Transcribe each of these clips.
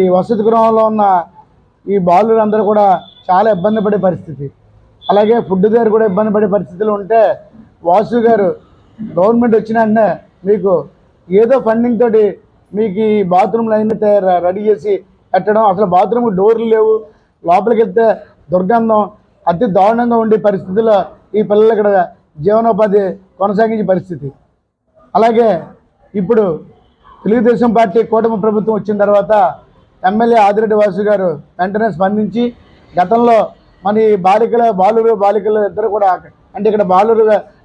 ఈ వసతి గృహంలో ఉన్న ఈ బాలురందరూ కూడా చాలా ఇబ్బంది పడే పరిస్థితి. అలాగే ఫుడ్ దగ్గర కూడా ఇబ్బంది పడే పరిస్థితులు ఉంటే వాసు గారు గవర్నమెంట్ వచ్చిన వెంటనే మీకు ఏదో ఫండింగ్ తోటి మీకు ఈ బాత్రూమ్లు అన్ని తయారు రెడీ చేసి పెట్టడం. అసలు బాత్రూమ్ డోర్లు లేవు. లోపలికి వెళ్తే దుర్గంధం అతి దారుణంగా ఉండే పరిస్థితుల్లో ఈ పిల్లలు ఇక్కడ జీవనోపాధి కొనసాగించే పరిస్థితి. అలాగే ఇప్పుడు తెలుగుదేశం పార్టీ కూటమి ప్రభుత్వం వచ్చిన తర్వాత ఎమ్మెల్యే ఆదిరెడ్డి వాసు గారు వెంటనే స్పందించి గతంలో మన ఈ బాలికల బాలురు బాలికలు ఇద్దరు కూడా అంటే ఇక్కడ బాలురు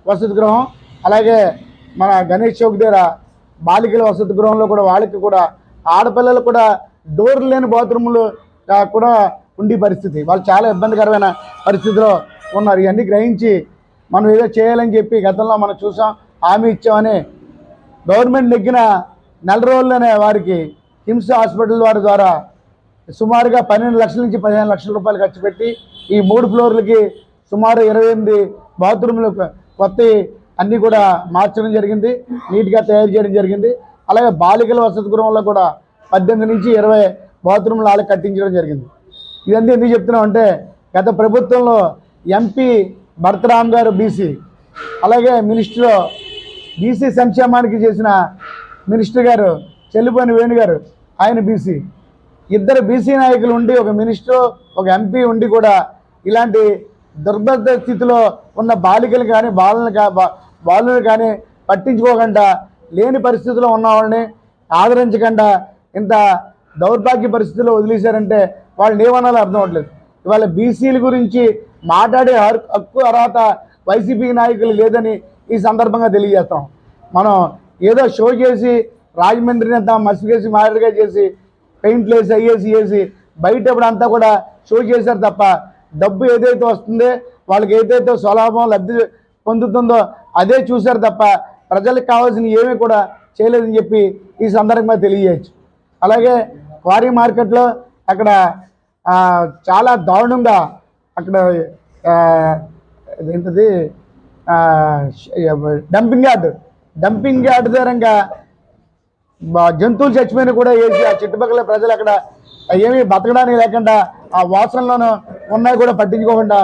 వసతి గృహం అలాగే మన గణేష్ చౌక్ దగ్గర బాలికల వసతి గృహంలో కూడా వాళ్ళకి కూడా ఆడపిల్లలు కూడా డోర్ లేని బాత్రూములు కూడా ఉండే పరిస్థితి. వాళ్ళు చాలా ఇబ్బందికరమైన పరిస్థితిలో ఉన్నారు. ఇవన్నీ గ్రహించి మనం ఏదో చేయాలని చెప్పి గతంలో మనం చూసాం హామీ ఇచ్చామని గవర్నమెంట్ నెగ్గిన నెల రోజుల్లోనే వారికి కిమ్స్ హాస్పిటల్ వారి ద్వారా సుమారుగా పన్నెండు లక్షల నుంచి పదిహేను లక్షల రూపాయలు ఖర్చు పెట్టి ఈ మూడు ఫ్లోర్లకి సుమారు ఇరవై ఎనిమిది బాత్రూమ్లు కొత్త అన్నీ కూడా మార్చడం జరిగింది. నీట్గా తయారు చేయడం జరిగింది. అలాగే బాలికల వసతి గృహంలో కూడా పద్దెనిమిది నుంచి ఇరవై బాత్రూంలు వాళ్ళకి కట్టించడం జరిగింది. ఇదంతా ఎందుకు చెప్తున్నాం అంటే గత ప్రభుత్వంలో ఎంపీ భరతరామ్ గారు బీసీ అలాగే మినిస్టర్ బీసీ సంక్షేమానికి చేసిన మినిస్టర్ గారు చెల్లిపోయిన వేణు గారు ఆయన బీసీ. ఇద్దరు బీసీ నాయకులు ఉండి ఒక మినిస్టర్ ఒక ఎంపీ ఉండి కూడా ఇలాంటి దుర్భద స్థితిలో ఉన్న బాలికలు కానీ బాలను కా బా- బాలుని కానీ పట్టించుకోకుండా లేని పరిస్థితిలో ఉన్న వాళ్ళని ఆదరించకుండా ఇంత దౌర్భాగ్య పరిస్థితిలో వదిలేశారంటే వాళ్ళని ఏమనాలో అర్థం అవ్వట్లేదు. ఇవాళ బీసీల గురించి మాట్లాడే హక్కు హక్కు అర్హత వైసీపీ నాయకులు లేదని ఈ సందర్భంగా తెలియజేస్తాం. మనం ఏదో షో చేసి రాజమండ్రిని అంతా మసిగేసి మాదిరిగా చేసి పెయింట్లు వేసి అయ్యేసి వేసి బయట ఇప్పుడు అంతా కూడా షో చేశారు తప్ప డబ్బు ఏదైతే వస్తుందో వాళ్ళకి ఏదైతే స్వలాభం లబ్ధి పొందుతుందో అదే చూశారు తప్ప ప్రజలకు కావాల్సిన ఏమీ కూడా చేయలేదని చెప్పి ఈ సందర్భంగా తెలియజేయచ్చు. అలాగే క్వారీ మార్కెట్లో అక్కడ చాలా దారుణంగా అక్కడ ఏంటది డంపింగ్ యార్డ్ డంపింగ్ యార్డ్ దగ్గరంగా జంతువులు చచ్చిపోయిన కూడా వేసి ఆ చుట్టుపక్కల ప్రజలు అక్కడ ఏమీ బతకడానికి లేకుండా ఆ వాసనలోనూ ఉన్నాయి కూడా పట్టించుకోకుండా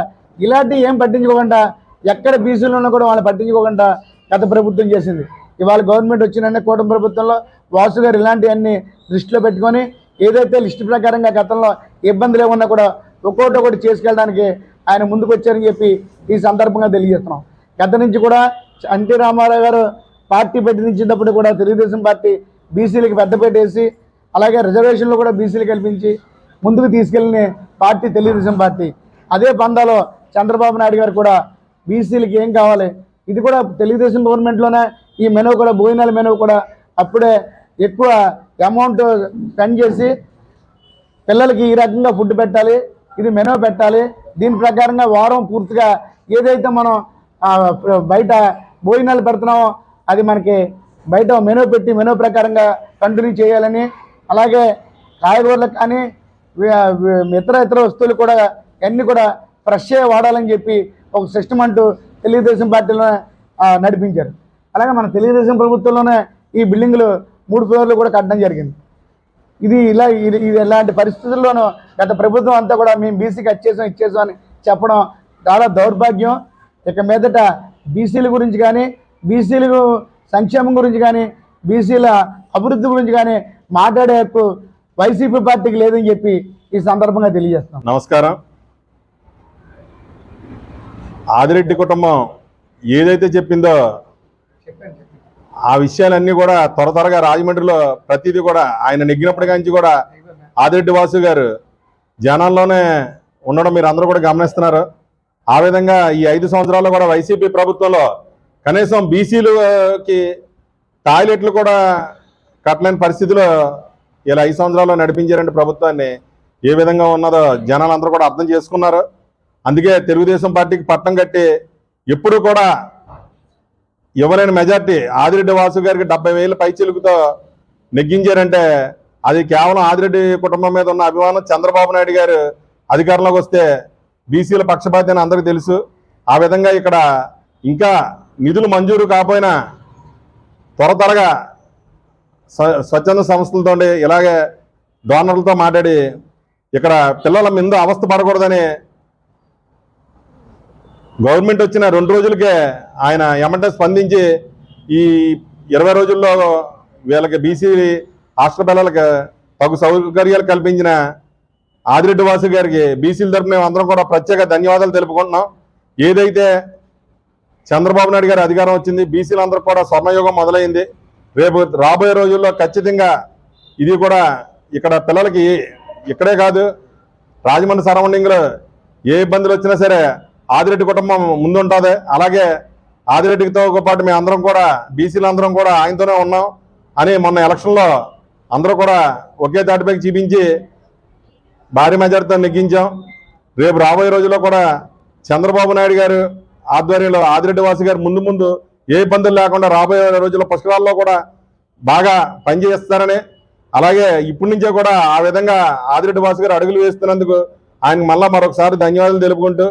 ఇలాంటివి ఏం పట్టించుకోకుండా ఎక్కడ బీసీలు ఉన్నా కూడా వాళ్ళు పట్టించుకోకుండా గత ప్రభుత్వం చేసింది. ఇవాళ గవర్నమెంట్ వచ్చిన కూటమి ప్రభుత్వంలో వాసు గారు ఇలాంటివన్నీ దృష్టిలో పెట్టుకొని ఏదైతే లిస్టు ప్రకారంగా గతంలో ఇబ్బందులు ఏమన్నా కూడా ఒక్కోటి ఒకటి చేసుకెళ్ళడానికి ఆయన ముందుకు వచ్చారని చెప్పి ఈ సందర్భంగా తెలియజేస్తున్నాం. గత నుంచి కూడా ఎన్టీ రామారావు గారు పార్టీ పెట్టించినప్పుడు కూడా తెలుగుదేశం పార్టీ బీసీలకు పెద్దపేట వేసి అలాగే రిజర్వేషన్లు కూడా బీసీలు కల్పించి ముందుకు తీసుకెళ్ళిన పార్టీ తెలుగుదేశం పార్టీ. అదే పందాలో చంద్రబాబు నాయుడు గారు కూడా బీసీలకి ఏం కావాలి? ఇది కూడా తెలుగుదేశం గవర్నమెంట్లోనే ఈ మెనూ కూడా భోజనాల మెనూ కూడా అప్పుడే ఎక్కువ అమౌంట్ స్పెండ్ చేసి పిల్లలకి ఈ రకంగా ఫుడ్ పెట్టాలి ఇది మెనూ పెట్టాలి. దీని ప్రకారంగా వారం పూర్తిగా ఏదైతే మనం బయట భోజనాలు పెడుతున్నామో అది మనకి బయట మెనూ పెట్టి మెనూ ప్రకారంగా కంటిన్యూ చేయాలని అలాగే కాయగూరలకు కానీ ఇతర ఇతర వస్తువులు కూడా అన్నీ కూడా ఫ్రెష్గా వాడాలని చెప్పి ఒక సిస్టమ్ అంటూ తెలుగుదేశం పార్టీలో నడిపించారు. అలాగే మన తెలుగుదేశం ప్రభుత్వంలోనే ఈ బిల్డింగ్లు మూడు ఫ్లోర్లు కూడా కట్టడం జరిగింది. ఇది ఇలా ఇది ఇది ఇలాంటి పరిస్థితుల్లోనూ గత ప్రభుత్వం అంతా కూడా మేము బీసీకి వచ్చేసాం ఇచ్చేసాం అని చెప్పడం చాలా దౌర్భాగ్యం. ఇక మీదట బీసీల గురించి కానీ బీసీలకు సంక్షేమం గురించి కానీ బీసీల అభివృద్ధి గురించి కానీ మాట్లాడే హక్కు వైసీపీ పార్టీకి లేదని చెప్పి ఈ సందర్భంగా తెలియజేస్తాం నమస్కారం. ఆదిరెడ్డి కుటుంబం ఏదైతే చెప్పిందో ఆ విషయాలన్నీ కూడా త్వర త్వరగా రాజమండ్రిలో ప్రతిదీ కూడా ఆయన నెగ్గినప్పటి నుంచి కూడా ఆదిరెడ్డి వాసు గారు జనాల్లోనే ఉండడం మీరు అందరూ కూడా గమనిస్తున్నారు. ఆ విధంగా ఈ ఐదు సంవత్సరాల్లో కూడా వైసీపీ ప్రభుత్వంలో కనీసం బీసీలకి టాయిలెట్లు కూడా కట్టలేని పరిస్థితిలో ఇలా ఐదు సంవత్సరాల్లో నడిపించారంటే ప్రభుత్వాన్ని ఏ విధంగా ఉన్నదో జనాలందరూ కూడా అర్థం చేసుకున్నారు. అందుకే తెలుగుదేశం పార్టీకి పట్టం కట్టి ఎప్పుడు కూడా ఇవ్వలేని మెజార్టీ ఆదిరెడ్డి వాసు గారికి డెబ్బై వేల పైచిలుకుతో నెగ్గించారంటే అది కేవలం ఆదిరెడ్డి కుటుంబం మీద ఉన్న అభిమానం చంద్రబాబు నాయుడు గారు అధికారంలోకి వస్తే బీసీల పక్షపాతి అని అందరికీ తెలుసు. ఆ విధంగా ఇక్కడ ఇంకా నిధులు మంజూరు కాకపోయినా త్వర త్వరగా స్వ- స్వచ్ఛంద సంస్థలతో ఇలాగే డోనర్లతో మాట్లాడి ఇక్కడ పిల్లల మీద అవస్థ పడకూడదని గవర్నమెంట్ వచ్చిన రెండు రోజులకే ఆయన ఎమంటే స్పందించి ఈ ఇరవై రోజుల్లో వీళ్ళకి బీసీ హాస్టల్ పిల్లలకి తగు సౌకర్యాలు కల్పించిన ఆదిరెడ్డి వాసు గారికి బీసీల తరపున మేము అందరం కూడా ప్రత్యేక ధన్యవాదాలు తెలుపుకుంటున్నాం. ఏదైతే చంద్రబాబు నాయుడు గారి అధికారం వచ్చింది. బీసీలందరూ కూడా స్వర్ణయుగం మొదలైంది. రేపు రాబోయే రోజుల్లో ఖచ్చితంగా ఇది కూడా ఇక్కడ పిల్లలకి ఇక్కడే కాదు రాజమండ్రి సరౌండింగ్లో ఏ ఇబ్బందులు వచ్చినా సరే ఆదిరెడ్డి కుటుంబం ముందుంటుంది. అలాగే ఆదిరెడ్డితో పాటు మేము అందరం కూడా బీసీలు అందరం కూడా ఆయనతోనే ఉన్నాం అని మొన్న ఎలక్షన్లో అందరూ కూడా ఒకే తాటిపైకి చూపించి భారీ మెజార్టీతో నెగ్గించాం. రేపు రాబోయే రోజుల్లో కూడా చంద్రబాబు నాయుడు గారు ఆధ్వర్యంలో ఆదిరెడ్డి వాసు గారు ముందు ముందు ఏ ఇబ్బందులు లేకుండా రాబోయే రోజుల్లో పుష్కరాల్లో కూడా బాగా పనిచేస్తారని అలాగే ఇప్పటి నుంచే కూడా ఆ విధంగా ఆదిరెడ్డి వాసు గారు అడుగులు వేస్తున్నందుకు ఆయనకు మళ్ళా మరొకసారి ధన్యవాదాలు తెలుపుకుంటూ